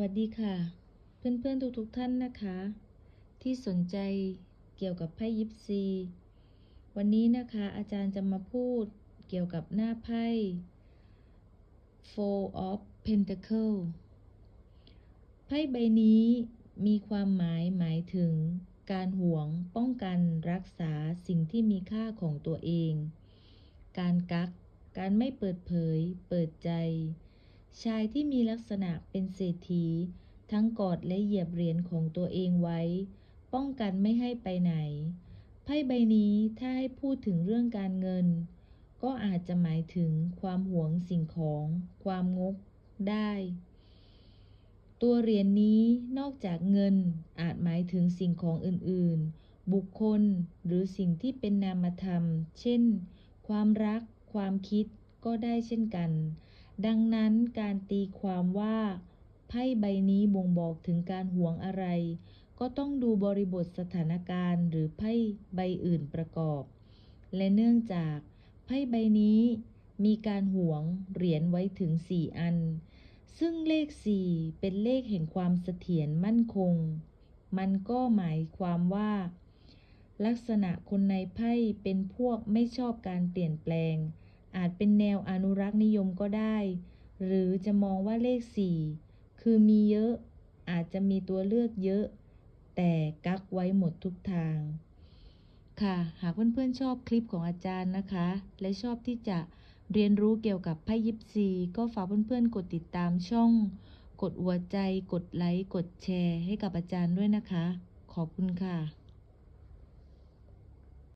วัสดีค่ะ เพื่อนๆ ทุกๆท่านนะคะ ที่สนใจเกี่ยวกับไพ่ยิปซี วันนี้นะคะอาจารย์จะมาพูดเกี่ยวกับหน้าไพ่ Four of Pentacle ไพ่ใบนี้มีความหมายหมายถึง การหวงป้องกันรักษาสิ่งที่มีค่าของตัวเอง การกัก การไม่เปิดเผย เปิดใจ ชายที่มีลักษณะเป็นเศรษฐี ทั้งกอดและเหยียบเหรียญของตัวเองไว้ ป้องกันไม่ให้ไปไหน ไพ่ใบนี้ถ้าให้พูดถึงเรื่องการเงิน ก็อาจจะหมายถึงความหวงสิ่งของ ความงก ได้ ตัวเหรียญนนี้นอกจากเงินอาจหมายถึงสิ่งของอื่นๆ บุคคลหรือสิ่งที่เป็นนามธรรม เช่น ความรัก ความคิดก็ได้เช่นกัน ดังนั้นการตีความว่าไพ่ใบนี้บ่งบอกถึงการหวงอะไร ก็ต้องดูบริบทสถานการณ์หรือไพ่ใบอื่นประกอบ และเนื่องจากไพ่ใบนี้มีการหวงเหรียญไว้ถึง 4 อัน ซึ่งเลข 4 เป็นเลขแห่งความเสถียรมั่นคง มันก็หมายความว่า ลักษณะคนในไพ่เป็นพวกไม่ชอบการเปลี่ยนแปลง อาจเป็นแนวอนุรักษ์นิยมก็ได้ หรือจะมองว่าเลข 4 คือมีเยอะ อาจจะมีตัวเลือกเยอะ แต่กักไว้หมดทุกทาง ค่ะ หากเพื่อนๆชอบคลิปของอาจารย์นะคะ และชอบที่จะเรียนรู้เกี่ยวกับไพ่ยิปซีก็ฝากเพื่อนๆ กดติดตามช่อง กดหัวใจ กดไลค์ กดแชร์ให้กับอาจารย์ด้วยนะคะ ขอบคุณค่ะ